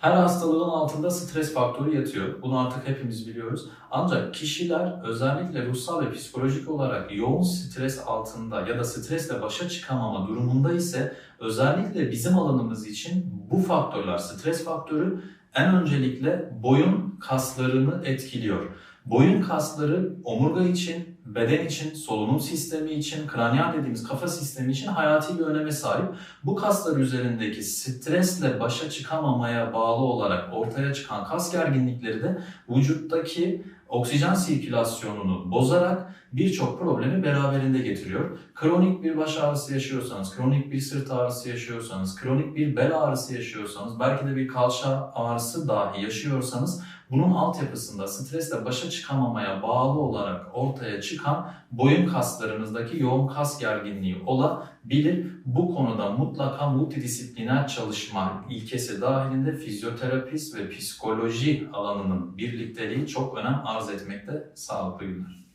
Her hastalığın altında stres faktörü yatıyor. Bunu artık hepimiz biliyoruz. Ancak kişiler özellikle ruhsal ve psikolojik olarak yoğun stres altında ya da stresle başa çıkamama durumunda ise özellikle bizim alanımız için bu faktörler, stres faktörü en öncelikle boyun kaslarını etkiliyor. Boyun kasları omurga için, beden için, solunum sistemi için, kraniyal dediğimiz kafa sistemi için hayati bir öneme sahip. Bu kaslar üzerindeki stresle başa çıkamamaya bağlı olarak ortaya çıkan kas gerginlikleri de vücuttaki oksijen sirkülasyonunu bozarak birçok problemi beraberinde getiriyor. Kronik bir baş ağrısı yaşıyorsanız, kronik bir sırt ağrısı yaşıyorsanız, kronik bir bel ağrısı yaşıyorsanız, belki de bir kalça ağrısı dahi yaşıyorsanız bunun altyapısında stresle başa çıkamamaya bağlı olarak ortaya çıkan boyun kaslarınızdaki yoğun kas gerginliği olabilir. Bu konuda mutlaka multidisipliner çalışma ilkesi dahilinde fizyoterapist ve psikoloji alanının birlikteliği çok önem arz etmekte. Sağlıklı günler.